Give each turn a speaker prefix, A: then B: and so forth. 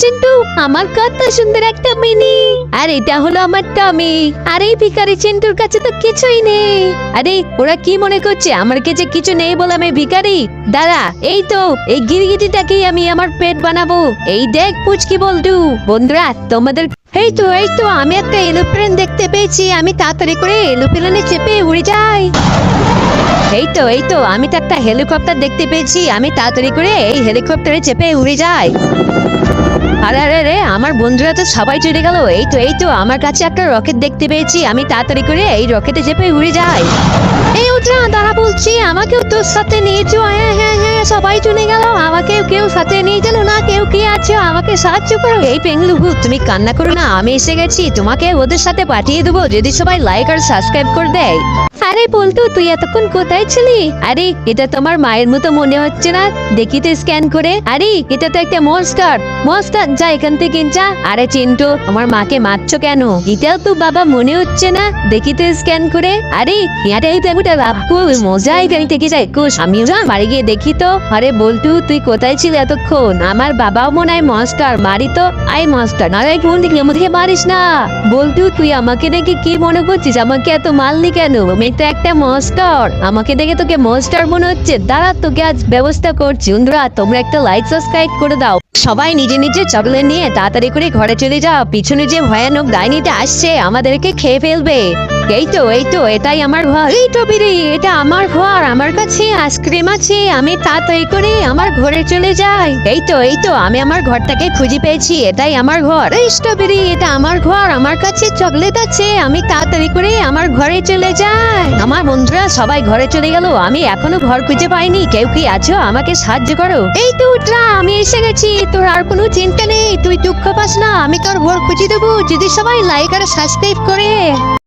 A: চিন্টু, আমার কত সুন্দর একটা মিনি। আর এটা হলো আমার টমি। আর এই ভিখারি চিন্টুর কাছে তো কিছুই নেই। আরে, ওরা কি মনে করছে? আমার কাছে কিছু নেই বলে আমি ভিখারি? দাদা এই তো, এই গিরগিটিটাকেই আমি আমার পেট বানাবো। এই দেখ পুচকি বলটু। বন্ধুরা, তোমাদের এই তো এই তো, আমি একটা এলোপ্লেন দেখতে পেয়েছি। আমি তাড়াতাড়ি করে এলোপ্লেনে চেপে উড়ে যাই। এই তো এই তো, আমি তো একটা হেলিকপ্টার দেখতে পেয়েছি। আমি তাড়াতাড়ি করে এই হেলিকপ্টারে চেপে উড়ে যাই। আরে আরে রে আমার বন্ধুরা তো সবাই চলে গেল। এই তো এই তো, আমার কাছে একটা রকেট দেখতে পেয়েছি। আমি তাড়াতাড়ি করে এই রকেটে চেপে উড়ে যাই। এই, উঠা, দাঁড়া বলছি, আমাকেও তোর সাথে নিয়ে চো। হ্যাঁ হ্যাঁ হ্যাঁ সবাই চলে গেল। আমাকে কেউ সাথে নিয়ে গেল না, কেউ কি আছে? আমাকে সাহায্য করো। এই পেংলুগু তুমি কান্না করো না, আমি এসে গেছি। তোমাকে ওদের সাথে পাঠিয়ে দেবো। যদি সবাই লাইক আর সাবস্ক্রাইব করে দেয়। আরে বলতু, তুই এতক্ষণ কোথায় ছিলি? আরে, এটা তোমার মায়ের মতো মনে হচ্ছে না। দেখি তো স্ক্যান করে। আরে, এটা তো একটা মনস্টার মনস্টার যা এখান থেকে যা। আরে চিন্টু, আমার মাকে মারছো কেন? এটাও তো বাবা মনে হচ্ছে না। দেখি তো স্ক্যান করে। আরে এটাই তো একটা লাভ খুব মজা এখানে থেকে যায়। কুশ, আমিও যা, বাড়ি গিয়ে দেখি তো। আরে বলতু তুই কোথায় ছিলি এতক্ষণ? আমার বাবাও মনে হয় মনস্টার মারি তো। আই মনস্টার না রে কোন দিকে মারিস না। বলতু তুই আমাকে দেখে কি মনে করছিস? আমাকে এত মারলি কেন? আমি তো একটা মস্টার আমাকে দেখে তোকে মস্টার মনে হচ্ছে। দাঁড়া, তোকে আজ ব্যবস্থা করছি। বন্ধুরা, তোমরা একটা লাইক সাবস্ক্রাইব করে দাও। সবাই নিজে নিজে চকলেট নিয়ে তাড়াতাড়ি করে ঘরে চলে যাও। পিছনে যে ভয়ানক ডাইনিটা আসছে, আমাদেরকে খেয়ে ফেলবে। এই তো এই তো, এটাই আমার ঘর। এই তো বিরি এটা আমার ঘর, আমার কাছে আইসক্রিম আছে, আমি তাড়াতাড়ি করে আমার ঘরে চলে যাই। এই তো এই তো, আমি আমার ঘরটাকে খুঁজে পেয়েছি, এটাই আমার ঘর। এই স্ট্রবেরি, এটা আমার ঘর, আমার কাছে চকলেট আছে, আমি তাড়াতাড়ি করে আমার ঘরে চলে যাই। আমার বন্ধুরা, সবাই ঘরে চলে গেল, আমি এখনও ঘর খুঁজে পাইনি, কেউ কি আছো? আমাকে সাহায্য করো। এই তো, উঠরা, আমি এসে গেছি, তোর আর কোনো চিন্তা নেই, তুই দুঃখ পাস না, আমি তোর ঘর খুঁজে দেবো, যদি সবাই লাইক আর সাবস্ক্রাইব করে।